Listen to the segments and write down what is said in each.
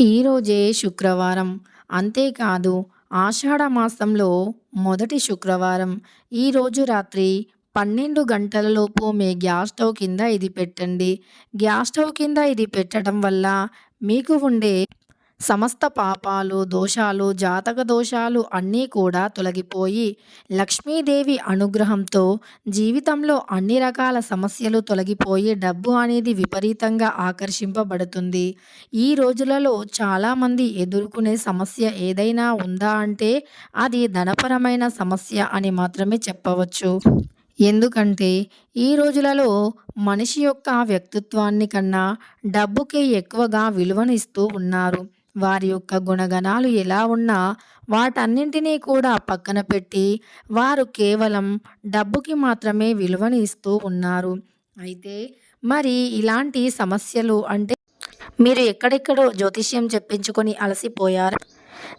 ఈరోజే శుక్రవారం. అంతేకాదు ఆషాఢ మాసంలో మొదటి శుక్రవారం. ఈరోజు రాత్రి 12 గంటలలోపు మీ గ్యాస్ స్టవ్ కింద ఇది పెట్టండి. గ్యాస్ స్టవ్ కింద ఇది పెట్టడం వల్ల మీకు ఉండే సమస్త పాపాలు, దోషాలు, జాతక దోషాలు అన్నీ కూడా తొలగిపోయి లక్ష్మీదేవి అనుగ్రహంతో జీవితంలో అన్ని రకాల సమస్యలు తొలగిపోయి డబ్బు అనేది విపరీతంగా ఆకర్షింపబడుతుంది. ఈ రోజులలో చాలామంది ఎదుర్కొనే సమస్య ఏదైనా ఉందా అంటే అది ధనపరమైన సమస్య అని మాత్రమే చెప్పవచ్చు. ఎందుకంటే ఈ రోజులలో మనిషి యొక్క వ్యక్తిత్వాన్ని కన్నా డబ్బుకే ఎక్కువగా విలువనిస్తూ ఉన్నారు. వారి యొక్క గుణగణాలు ఎలా ఉన్నా వాటన్నింటినీ కూడా పక్కన పెట్టి వారు కేవలం డబ్బుకి మాత్రమే విలువని ఇస్తూ ఉన్నారు. అయితే మరి ఇలాంటి సమస్యలు అంటే మీరు ఎక్కడెక్కడో జ్యోతిష్యం చెప్పించుకొని అలసిపోయారు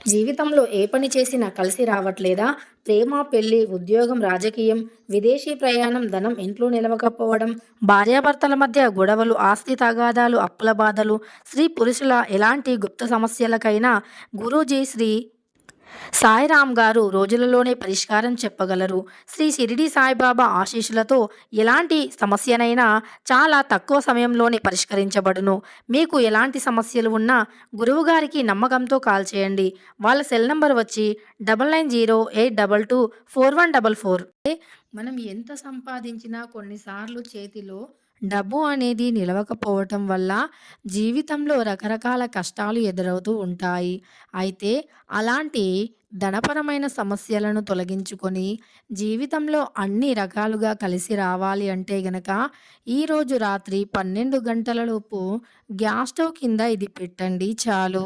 జీవితంలో ఏ పని చేసినా కలిసి రావట్లేదా? ప్రేమ, పెళ్ళి, ఉద్యోగం, రాజకీయం, విదేశీ ప్రయాణం, ధనం ఇంట్లో నిలవకపోవడం, భార్యాభర్తల మధ్య గొడవలు, ఆస్తి తగాదాలు, అప్పుల బాధలు, స్త్రీ పురుషుల ఎలాంటి గుప్త సమస్యలకైనా గురూజీ శ్రీ సాయిరామ్ గారు రోజులలోనే పరిష్కారం చెప్పగలరు. శ్రీ షిరిడీ సాయిబాబా ఆశీస్సులతో ఎలాంటి సమస్యనైనా చాలా తక్కువ సమయంలోనే పరిష్కరించబడును. మీకు ఎలాంటి సమస్యలు ఉన్నా గురువుగారికి నమ్మకంతో కాల్ చేయండి. వాళ్ళ సెల్ నంబర్ వచ్చి 9982824144. మనం ఎంత సంపాదించినా కొన్నిసార్లు చేతిలో డబ్బు అనేది నిలవకపోవటం వల్ల జీవితంలో రకరకాల కష్టాలు ఎదురవుతూ ఉంటాయి. అయితే అలాంటి ధనపరమైన సమస్యలను తొలగించుకొని జీవితంలో అన్ని రకాలుగా కలిసి రావాలి అంటే గనక ఈరోజు రాత్రి 12 గంటలలోపు గ్యాస్ స్టవ్ కింద ఇది పెట్టండి చాలు.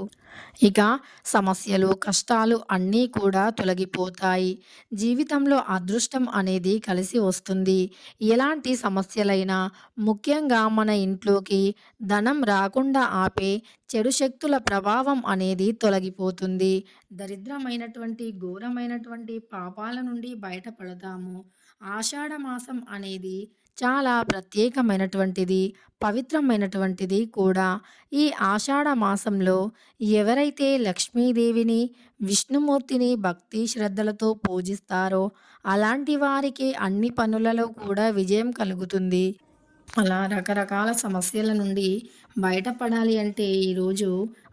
ఇక సమస్యలు, కష్టాలు అన్నీ కూడా తొలగిపోతాయి. జీవితంలో అదృష్టం అనేది కలిసి వస్తుంది. ఎలాంటి సమస్యలైనా ముఖ్యంగా మన ఇంట్లోకి ధనం రాకుండా ఆపే చెడు శక్తుల ప్రభావం అనేది తొలగిపోతుంది. దరిద్రమైనటువంటి, ఘోరమైనటువంటి పాపాల నుండి బయటపడతాము. ఆషాఢ మాసం అనేది చాలా ప్రత్యేకమైనటువంటిది. పవిత్రమైనటువంటిది కూడా. ఈ ఆషాఢ మాసంలో ఎవరైతే లక్ష్మీదేవిని, విష్ణుమూర్తిని భక్తి శ్రద్ధలతో పూజిస్తారో అలాంటి వారికి అన్ని పనులలో కూడా విజయం కలుగుతుంది. అలా రకరకాల సమస్యల నుండి బయటపడాలి అంటే ఈరోజు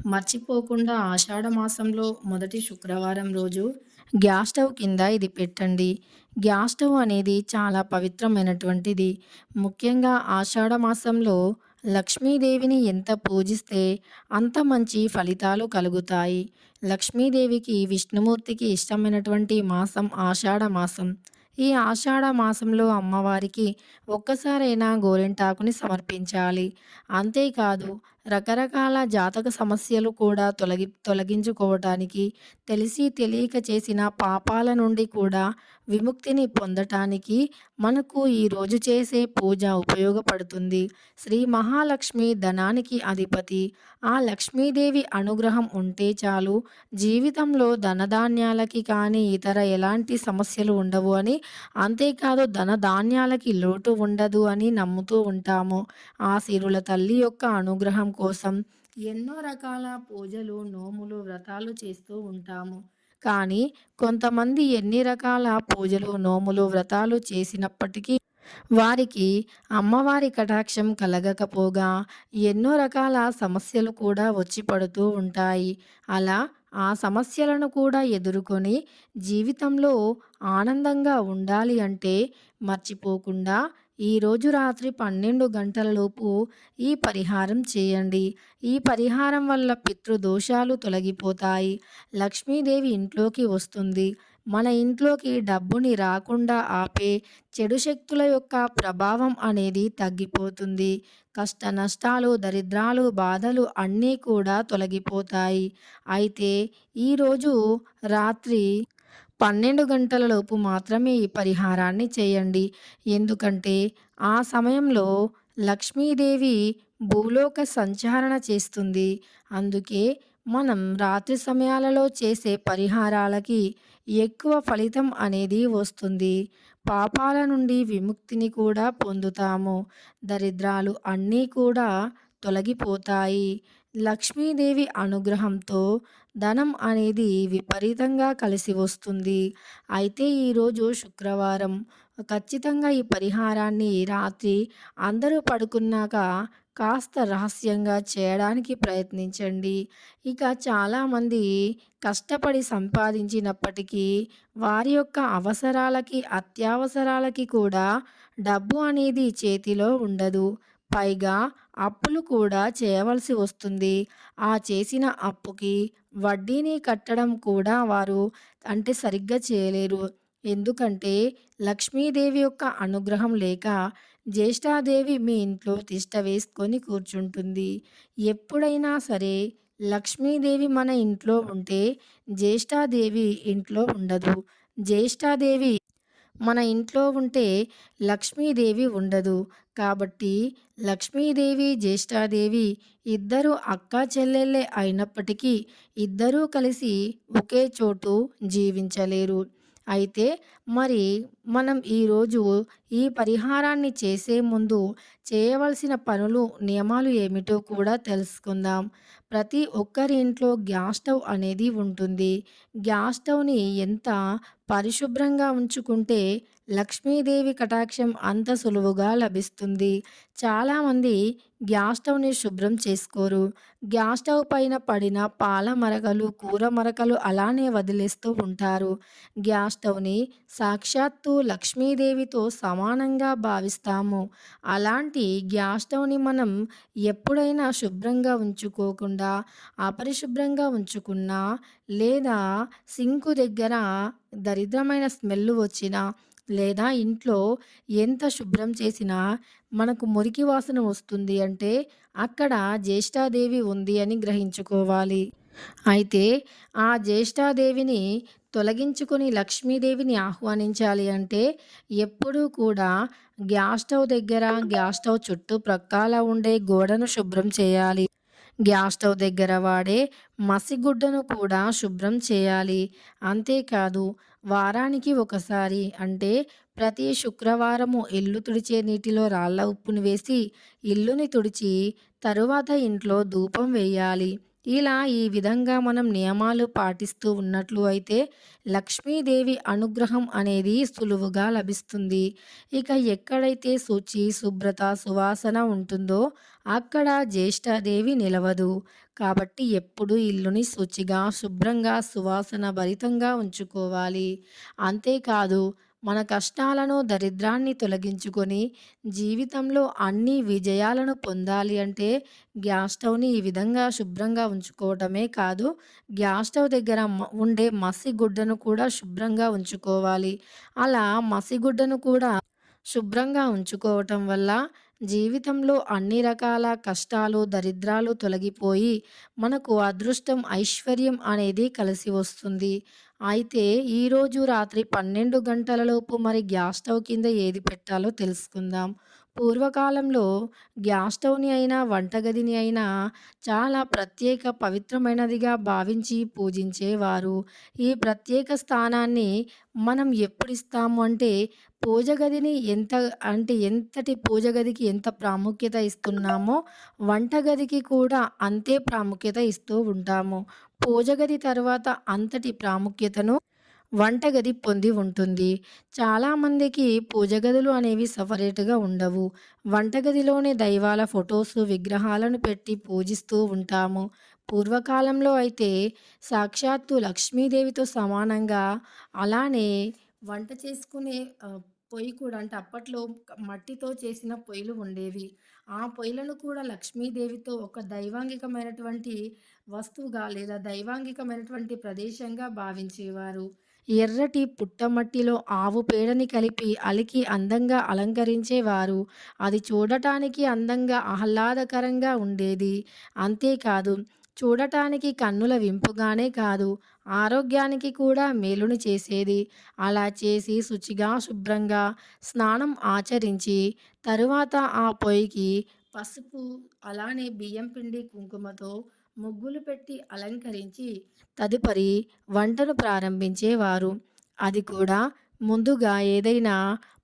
మర్చిపోకుండా ఆషాఢ మాసంలో మొదటి శుక్రవారం రోజు గ్యాస్ స్టవ్ కింద ఇది పెట్టండి. గ్యాస్ స్టవ్ అనేది చాలా పవిత్రమైనటువంటిది. ముఖ్యంగా ఆషాఢ మాసంలో లక్ష్మీదేవిని ఎంత పూజిస్తే అంత మంచి ఫలితాలు కలుగుతాయి. లక్ష్మీదేవికి, విష్ణుమూర్తికి ఇష్టమైనటువంటి మాసం ఆషాఢ మాసం. ఈ ఆషాఢ మాసంలో అమ్మవారికి ఒక్కసారైనా గోరింటాకుని సమర్పించాలి. అంతేకాదు రకరకాల జాతక సమస్యలు కూడా తొలగి తొలగించుకోవటానికి, తెలిసి తెలియక చేసిన పాపాల నుండి కూడా విముక్తిని పొందటానికి మనకు ఈరోజు చేసే పూజ ఉపయోగపడుతుంది. శ్రీ మహాలక్ష్మి ధనానికి అధిపతి. ఆ లక్ష్మీదేవి అనుగ్రహం ఉంటే చాలు జీవితంలో ధనధాన్యాలకి కానీ ఇతర ఎలాంటి సమస్యలు ఉండవు అని, అంతేకాదు ధనధాన్యాలకి లోటు ఉండదు అని నమ్ముతూ ఉంటాము. ఆ సిరుల తల్లి యొక్క అనుగ్రహం కోసం ఎన్నో రకాల పూజలు, నోములు, వ్రతాలు చేస్తూ ఉంటాము. కానీ కొంతమంది ఎన్ని రకాల పూజలు, నోములు, వ్రతాలు చేసినప్పటికీ వారికి అమ్మవారి కటాక్షం కలగకపోగా ఎన్నో రకాల సమస్యలు కూడా వచ్చి పడుతూ ఉంటాయి. అలా ఆ సమస్యలను కూడా ఎదుర్కొని జీవితంలో ఆనందంగా ఉండాలి అంటే మర్చిపోకుండా ఈరోజు రాత్రి 12 గంటలలోపు ఈ పరిహారం చేయండి. ఈ పరిహారం వల్ల పితృదోషాలు తొలగిపోతాయి. లక్ష్మీదేవి ఇంట్లోకి వస్తుంది. మన ఇంట్లోకి డబ్బుని రాకుండా ఆపే చెడు శక్తుల యొక్క ప్రభావం అనేది తగ్గిపోతుంది. కష్ట నష్టాలు, దరిద్రాలు, బాధలు అన్నీ కూడా తొలగిపోతాయి. అయితే ఈరోజు రాత్రి 12 గంటలలోపు మాత్రమే ఈ పరిహారాన్ని చేయండి. ఎందుకంటే ఆ సమయంలో లక్ష్మీదేవి భూలోక సంచారణ చేస్తుంది. అందుకే మనం రాత్రి సమయాలలో చేసే పరిహారాలకి ఎక్కువ ఫలితం అనేది వస్తుంది. పాపాల నుండి విముక్తిని కూడా పొందుతాము. దరిద్రాలు అన్నీ కూడా తొలగిపోతాయి. లక్ష్మీదేవి అనుగ్రహంతో ధనం అనేది విపరీతంగా కలిసి వస్తుంది. అయితే ఈరోజు శుక్రవారం ఖచ్చితంగా ఈ పరిహారాన్ని రాత్రి అందరూ పడుకున్నాక కాస్త రహస్యంగా చేయడానికి ప్రయత్నించండి. ఇక చాలామంది కష్టపడి సంపాదించినప్పటికీ వారి యొక్క అవసరాలకి, అత్యవసరాలకి కూడా డబ్బు అనేది చేతిలో ఉండదు. పైగా అప్పులు కూడా చేయవలసి వస్తుంది. ఆ చేసిన అప్పుకి వడ్డీని కట్టడం కూడా వారు అంటే సరిగ్గా చేయలేరు. ఎందుకంటే లక్ష్మీదేవి యొక్క అనుగ్రహం లేక జ్యేష్ఠాదేవి మీ ఇంట్లో తిష్ట వేసుకొని కూర్చుంటుంది. ఎప్పుడైనా సరే లక్ష్మీదేవి మన ఇంట్లో ఉంటే జ్యేష్ఠాదేవి ఇంట్లో ఉండదు. జ్యేష్ఠాదేవి మన ఇంట్లో ఉంటే లక్ష్మీదేవి ఉండదు. కాబట్టి లక్ష్మీదేవి, జ్యేష్ఠాదేవి ఇద్దరూ అక్కా చెల్లెళ్ళే అయినప్పటికీ ఇద్దరూ కలిసి ఒకే చోటు జీవించలేరు. అయితే మరి మనం ఈరోజు ఈ పరిహారాన్ని చేసే ముందు చేయవలసిన పనులు, నియమాలు ఏమిటో కూడా తెలుసుకుందాం. ప్రతి ఒక్కరి ఇంట్లో గ్యాస్ స్టవ్ అనేది ఉంటుంది. గ్యాస్ స్టవ్‌ని ఎంత పరిశుభ్రంగా ఉంచుకుంటే లక్ష్మీదేవి కటాక్షం అంత సులువుగా లభిస్తుంది. చాలామంది గ్యాస్ స్టవ్‌ని శుభ్రం చేసుకోరు. గ్యాస్ స్టవ్ పైన పడిన పాల మరకలు, కూర మరకలు అలానే వదిలేస్తూ ఉంటారు. గ్యాస్ స్టవ్‌ని సాక్షాత్తు లక్ష్మీదేవితో సమానంగా భావిస్తాము. అలాంటి గ్యాస్ స్టవ్‌ని మనం ఎప్పుడైనా శుభ్రంగా ఉంచుకోకుండా అపరిశుభ్రంగా ఉంచుకున్నా లేదా సింకు దగ్గర దరిద్రమైన స్మెల్ వచ్చినా లేదా ఇంట్లో ఎంత శుభ్రం చేసినా మనకు మురికి వాసన వస్తుంది అంటే అక్కడ జ్యేష్ఠాదేవి ఉంది అని గ్రహించుకోవాలి. అయితే ఆ జ్యేష్ఠాదేవిని తొలగించుకొని లక్ష్మీదేవిని ఆహ్వానించాలి అంటే ఎప్పుడూ కూడా గ్యాస్ స్టవ్ దగ్గర, గ్యాస్ స్టవ్ చుట్టూ ప్రక్కల ఉండే గోడను శుభ్రం చేయాలి. గ్యాస్ స్టవ్ దగ్గర వాడే మసిగుడ్డను కూడా శుభ్రం చేయాలి. అంతేకాదు వారానికి ఒకసారి అంటే ప్రతి శుక్రవారము ఇల్లు తుడిచే నీటిలో రాళ్ళ ఉప్పుని వేసి ఇల్లుని తుడిచి తరువాత ఇంట్లో ధూపం వేయాలి. ఇలా ఈ విధంగా మనం నియమాలు పాటిస్తూ ఉన్నట్లు అయితే లక్ష్మీదేవి అనుగ్రహం అనేది సులువుగా లభిస్తుంది. ఇక ఎక్కడైతే శుచి, శుభ్రత, సువాసన ఉంటుందో అక్కడ జ్యేష్ఠాదేవి నిలవదు. కాబట్టి ఎప్పుడూ ఇల్లుని శుచిగా, శుభ్రంగా, సువాసన భరితంగా ఉంచుకోవాలి. అంతేకాదు మన కష్టాలను, దరిద్రాన్ని తొలగించుకొని జీవితంలో అన్ని విజయాలను పొందాలి అంటే గ్యాస్ స్టవ్‌ని ఈ విధంగా శుభ్రంగా ఉంచుకోవటమే కాదు, గ్యాస్ స్టవ్ దగ్గర ఉండే మసిగుడ్డను కూడా శుభ్రంగా ఉంచుకోవాలి. అలా మసిగుడ్డను కూడా శుభ్రంగా ఉంచుకోవటం వల్ల జీవితంలో అన్ని రకాల కష్టాలు, దరిద్రాలు తొలగిపోయి మనకు అదృష్టం, ఐశ్వర్యం అనేది కలిసి వస్తుంది. అయితే ఈరోజు రాత్రి 12 గంటలలోపు మరి గ్యాస్ స్టవ్ కింద ఏది పెట్టాలో తెలుసుకుందాం. పూర్వకాలంలో గ్యాస్ స్టవ్‌ని అయినా, వంటగదిని అయినా చాలా ప్రత్యేక, పవిత్రమైనదిగా భావించి పూజించేవారు. ఈ ప్రత్యేక స్థానాన్ని మనం ఎప్పుడు ఇస్తాము అంటే పూజ గదిని ఎంత అంటే ఎంతటి పూజ గదికి ఎంత ప్రాముఖ్యత ఇస్తున్నామో వంటగదికి కూడా అంతే ప్రాముఖ్యత ఇస్తూ ఉంటాము. పూజ గది తర్వాత అంతటి ప్రాముఖ్యతను వంటగది పొంది ఉంటుంది. చాలామందికి పూజ గదులు అనేవి సపరేట్గా ఉండవు. వంటగదిలోనే దైవాల ఫొటోస్ విగ్రహాలను పెట్టి పూజిస్తూ ఉంటాము. పూర్వకాలంలో అయితే సాక్షాత్తు లక్ష్మీదేవితో సమానంగా అలానే వంట చేసుకునే పొయ్యి కూడా అంటే అప్పట్లో మట్టితో చేసిన పొయ్యిలు ఉండేవి. ఆ పొయ్యిలను కూడా లక్ష్మీదేవితో ఒక దైవాంగికమైనటువంటి వస్తువుగా లేదా దైవాంగికమైనటువంటి ప్రదేశంగా భావించేవారు. ఎర్రటి పుట్టమట్టిలో ఆవు పేడని కలిపి అలికి అందంగా అలంకరించేవారు. అది చూడటానికి అందంగా, ఆహ్లాదకరంగా ఉండేది. అంతేకాదు చూడటానికి కన్నుల వింపుగానే కాదు, ఆరోగ్యానికి కూడా మేలుని చేసేది. అలా చేసి శుచిగా, శుభ్రంగా స్నానం ఆచరించి తరువాత ఆ పొయ్యికి పసుపు, అలానే బియ్యం పిండి, కుంకుమతో ముగ్గులు పెట్టి అలంకరించి తదుపరి వంటను ప్రారంభించేవారు. అది కూడా ముందుగా ఏదైనా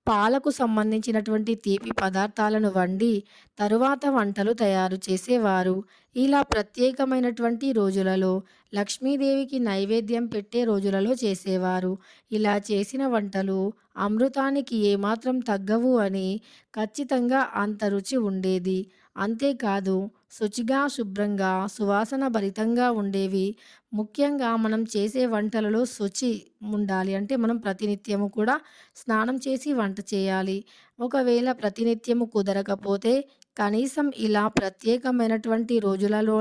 పాలకు సంబంధించినటువంటి తీపి పదార్థాలను వండి తరువాత వంటలు తయారు చేసేవారు. ఇలా ప్రత్యేకమైనటువంటి రోజులలో లక్ష్మీదేవికి నైవేద్యం పెట్టే రోజులలో చేసేవారు. ఇలా చేసిన వంటలు అమృతానికి ఏమాత్రం తగ్గవు అని ఖచ్చితంగా అంత రుచి ఉండేది. అంతేకాదు శుచిగా, శుభ్రంగా, సువాసన భరితంగా ఉండేవి. ముఖ్యంగా మనం చేసే వంటలలో శుచి ఉండాలి. అంటే మనం ప్రతినిత్యము కూడా స్నానం చేసి వంట చేయాలి. ఒకవేళ ప్రతినిత్యము కుదరకపోతే కనీసం ఇలా ప్రత్యేకమైనటువంటి రోజులలో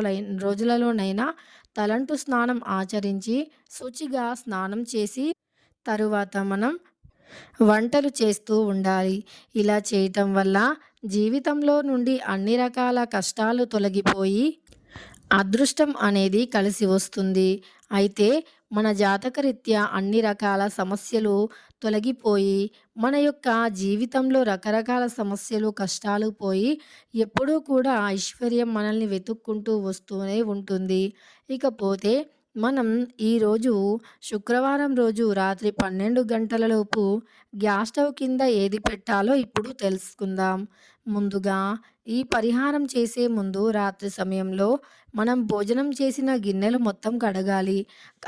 రోజులలోనైనా తలంటు స్నానం ఆచరించి శుచిగా స్నానం చేసి తరువాత మనం వంటలు చేస్తూ ఉండాలి. ఇలా చేయటం వల్ల జీవితంలో నుండి అన్ని రకాల కష్టాలు తొలగిపోయి అదృష్టం అనేది కలిసి వస్తుంది. అయితే మన జాతకరీత్యా అన్ని రకాల సమస్యలు తొలగిపోయి మన యొక్క జీవితంలో రకరకాల సమస్యలు, కష్టాలు పోయి ఎప్పుడూ కూడా ఐశ్వర్యం మనల్ని వెతుక్కుంటూ వస్తూనే ఉంటుంది. ఇకపోతే మనం ఈరోజు శుక్రవారం రోజు రాత్రి 12 గంటలలోపు గ్యాస్ స్టవ్ కింద ఏది పెట్టాలో ఇప్పుడు తెలుసుకుందాం. ముందుగా ఈ పరిహారం చేసే ముందు రాత్రి సమయంలో మనం భోజనం చేసిన గిన్నెలు మొత్తం కడగాలి.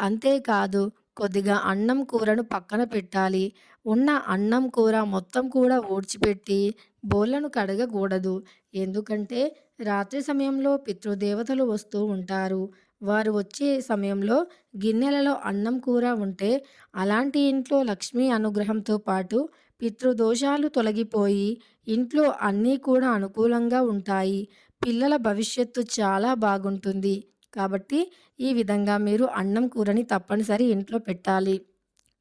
అంతేకాదు కొద్దిగా అన్నం, కూరను పక్కన పెట్టాలి. ఉన్న అన్నం, కూర మొత్తం కూడా ఊడ్చిపెట్టి బోళ్ళను కడగకూడదు. ఎందుకంటే రాత్రి సమయంలో పితృదేవతలు వస్తూ ఉంటారు. వారు వచ్చే సమయంలో గిన్నెలలో అన్నం, కూర ఉంటే అలాంటి ఇంట్లో లక్ష్మీ అనుగ్రహంతో పాటు పితృదోషాలు తొలగిపోయి ఇంట్లో అన్నీ కూడా అనుకూలంగా ఉంటాయి. పిల్లల భవిష్యత్తు చాలా బాగుంటుంది. కాబట్టి ఈ విధంగా మీరు అన్నం, కూరని తప్పనిసరి ఇంట్లో పెట్టాలి.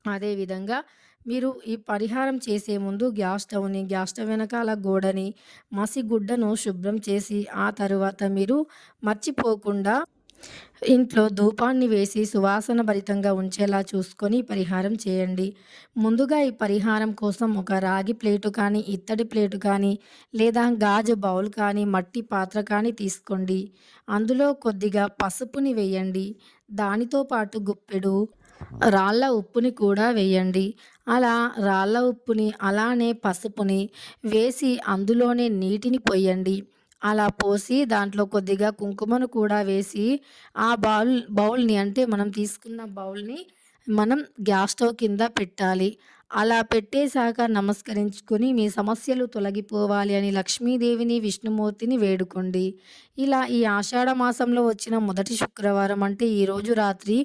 అదేవిధంగా మీరు ఈ పరిహారం చేసే ముందు గ్యాస్ స్టవ్‌ని, గ్యాస్ స్టవ్ వెనకాల గోడని, మసిగుడ్డను శుభ్రం చేసి ఆ తరువాత మీరు మర్చిపోకుండా ఇంట్లో ధూపాన్ని వేసి సువాసన భరితంగా ఉంచేలా చూసుకొని పరిహారం చేయండి. ముందుగా ఈ పరిహారం కోసం ఒక రాగి ప్లేటు కానీ, ఇత్తడి ప్లేటు కానీ, లేదా గాజు బౌల్ కానీ, మట్టి పాత్ర కానీ తీసుకోండి. అందులో కొద్దిగా పసుపుని వేయండి. దానితో పాటు గుప్పెడు రాళ్ళ ఉప్పుని కూడా వేయండి. అలా రాళ్ళ ఉప్పుని, అలానే పసుపుని వేసి అందులోనే నీటిని పొయ్యండి. అలా పోసి దాంట్లో కొద్దిగా కుంకుమను కూడా వేసి ఆ బౌల్ బౌల్‌ని అంటే మనం తీసుకున్న బౌల్‌ని మనం గ్యాస్ స్టవ్ కింద పెట్టాలి. అలా పెట్టేశాక నమస్కరించుకొని మీ సమస్యలు తొలగిపోవాలి అని లక్ష్మీదేవిని, విష్ణుమూర్తిని వేడుకోండి. ఇలా ఈ ఆషాఢ మాసంలో వచ్చిన మొదటి శుక్రవారం అంటే ఈరోజు రాత్రి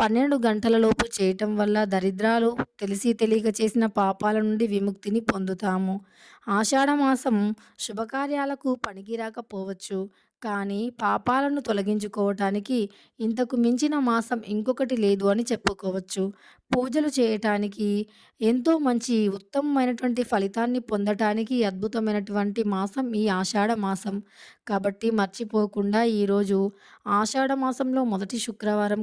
12 గంటలలోపు చేయటం వల్ల దరిద్రాలు, తెలిసి తెలియక చేసిన పాపాల నుండి విముక్తిని పొందుతాము. ఆషాఢ మాసం శుభకార్యాలకు పనికిరాకపోవచ్చు. కానీ పాపాలను తొలగించుకోవటానికి ఇంతకు మించిన మాసం ఇంకొకటి లేదు అని చెప్పుకోవచ్చు. పూజలు చేయటానికి ఎంతో మంచి ఉత్తమమైనటువంటి ఫలితాన్ని పొందటానికి అద్భుతమైనటువంటి మాసం ఈ ఆషాఢ మాసం. కాబట్టి మర్చిపోకుండా ఈరోజు ఆషాఢ మాసంలో మొదటి శుక్రవారం